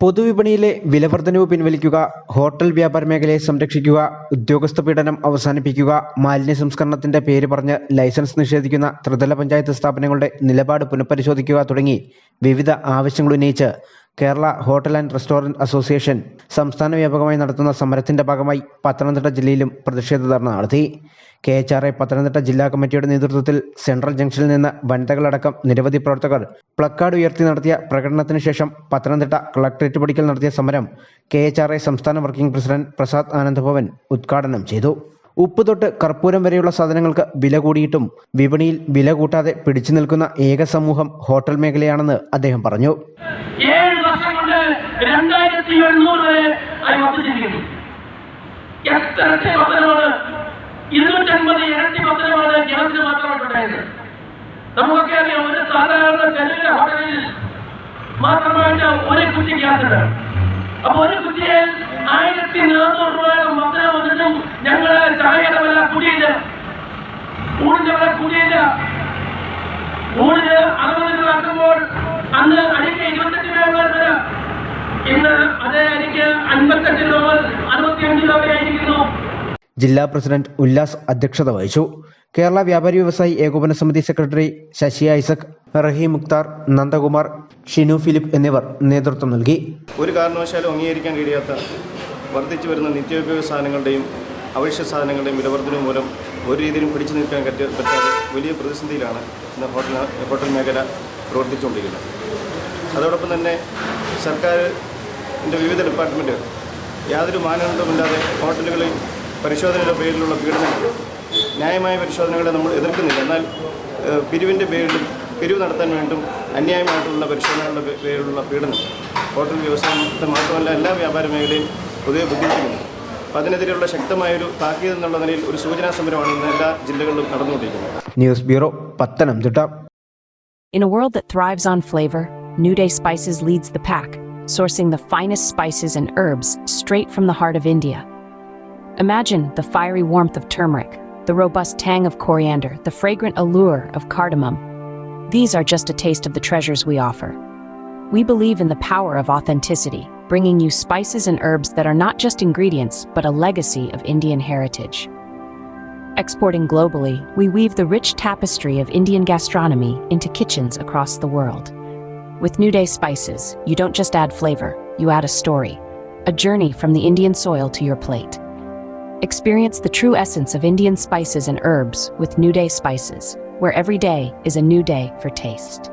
പൊതുവിപണിയിലെ വിലവർദ്ധനവ് പിൻവലിക്കുക hotel വ്യാപാര മേഖലയെ സംരക്ഷിക്കുക ഉദ്യോഗസ്ഥ പീഡനം അവസാനിപ്പിക്കുക മാലിന്യ സംസ്കരണത്തിന്റെ പേര് പറഞ്ഞ് ലൈസൻസ് നിഷേധിക്കുന്ന ത്രിതല പഞ്ചായത്ത് സ്ഥാപനങ്ങളുടെ നിലപാട് പുനഃപരിശോധിക്കുക തുടങ്ങി വിവിധ ആവശ്യങ്ങൾ ഉന്നയിച്ച് Kerala hotel and restaurant association സംസ്ഥാന വ്യാപകമായി നടത്തുന്ന സമരത്തിന്റെ ഭാഗമായി പത്തനംതിട്ട ജില്ലയിലും പ്രതിഷേധ ധർണ നടത്തി. K H R A Pathanamthitta ജില്ലാ കമ്മിറ്റിയുടെ നേതൃത്വത്തിൽ സെൻട്രൽ ജംഗ്ഷനിൽ നിന്ന് വനിതകളടക്കം നിരവധി പ്രവർത്തകർ പ്ലക്കാർഡ് ഉയർത്തി നടത്തിയ പ്രകടനത്തിന് ശേഷം പത്തനംതിട്ട കളക്ടറേറ്റ് പടിക്കൽ നടത്തിയ സമരം കെ എച്ച് ആർ എ സംസ്ഥാന വർക്കിംഗ് പ്രസിഡന്റ് പ്രസാദ് ആനന്ദഭവൻ ഉദ്ഘാടനം ചെയ്തു. ഉപ്പ് തൊട്ട് കർപ്പൂരം വരെയുള്ള സാധനങ്ങൾക്ക് വില കൂടിയിട്ടും വിപണിയിൽ വില കൂട്ടാതെ പിടിച്ചു നിൽക്കുന്ന ഏക സമൂഹം ഹോട്ടൽ മേഖലയാണെന്ന് അദ്ദേഹം പറഞ്ഞു. ഏഴ് വർഷം കൊണ്ട് രണ്ടായിരത്തി എഴുന്നൂറ് വരെ അത് വർദ്ധിച്ചിരിക്കുന്നു എത്ര ഇരട്ടി വർധനമാണ് ഇരുന്നൂറ്റൻപത് ഇരട്ടി വർധനമാണ് ഗ്യാസിന് മാത്രമായിട്ടുണ്ടായത് നമുക്കൊക്കെ അറിയാം ഒരു സാധാരണ ചെറിയ ഹോട്ടലിൽ മാത്രമായിട്ട് ഒരു കുറ്റി ഗ്യാസ് അപ്പൊ ഒരു കുറ്റിയെ ആയിരത്തി നാനൂറ് രൂപയുടെ വർധന വന്നിട്ടും ഞങ്ങൾ ചായയുടെ വില കൂടിയില്ല. ഊണിന്റെ വില കൂടിയില്ല. ഊണിന് അറുപത് രൂപ ആക്കുമ്പോൾ അന്ന് അരിക്ക് ഇരുപത്തെട്ട് രൂപ വില ഇന്ന് അതേ ജില്ലാ പ്രസിഡന്റ് ഉല്ലാസ് അധ്യക്ഷത വഹിച്ചു. കേരള വ്യാപാരി വ്യവസായി ഏകോപന സമിതി സെക്രട്ടറി ശശി ഐസക് റഹീം മുക്താർ നന്ദകുമാർ ഷിനു ഫിലിപ്പ് എന്നിവർ നേതൃത്വം നൽകി. ഒരു കാരണവശാലും അംഗീകരിക്കാൻ കഴിയാത്ത വർദ്ധിച്ചു വരുന്ന നിത്യോപയോഗ സാധനങ്ങളുടെയും അവശ്യ സാധനങ്ങളുടെയും വിലവർദ്ധന മൂലം ഒരു രീതിയിലും പിടിച്ചു നിൽക്കാൻ പറ്റ പറ്റാതെ വലിയ പ്രതിസന്ധിയിലാണ് ഇന്ന് ഹോട്ടൽ ഹോട്ടൽ മേഖല പ്രവർത്തിച്ചുകൊണ്ടിരിക്കുന്നത്. അതോടൊപ്പം തന്നെ സർക്കാരിന്റെ വിവിധ ഡിപ്പാർട്ട്മെന്റുകൾ യാതൊരു മാനദണ്ഡമില്ലാതെ ഹോട്ടലുകളിൽ പരിശോധനയുടെ പേരിലുള്ള പീഡനങ്ങൾ ന്യായമായ പരിശോധനകളെ നമ്മൾ എതിർക്കുന്നില്ല. എന്നാൽ പിരിവിന്റെ പേരിലും പിരിവ് നടത്താൻ വേണ്ടും അന്യായമായിട്ടുള്ള പരിശോധനകളുടെ പേരിലുള്ള പീഡനം ഹോട്ടൽ വ്യവസായത്തെ മാത്രമല്ല എല്ലാ വ്യാപാര മേഖലയും പൊതുവെ ബുദ്ധിമുട്ടുന്നു അപ്പോൾ അതിനെതിരെയുള്ള ശക്തമായൊരു താക്കീത് എന്നുള്ള നിലയിൽ ഒരു സൂചനാ സമരമാണ് ഇന്ന് എല്ലാ ജില്ലകളിലും നടന്നുകൊണ്ടിരിക്കുന്നത്. News bureau Pathanamthitta. In a world that thrives on flavor, New Day Spices leads the pack, sourcing the finest spices and herbs straight from the heart of India. Imagine the fiery warmth of turmeric, the robust tang of coriander, the fragrant allure of cardamom. These are just a taste of the treasures we offer. We believe in the power of authenticity, bringing you spices and herbs that are not just ingredients, but a legacy of Indian heritage. Exporting globally, we weave the rich tapestry of Indian gastronomy into kitchens across the world. With New Day spices, you don't just add flavor, you add a story, a journey from the Indian soil to your plate. Experience the true essence of Indian spices and herbs with New Day spices, where every day is a new day for taste.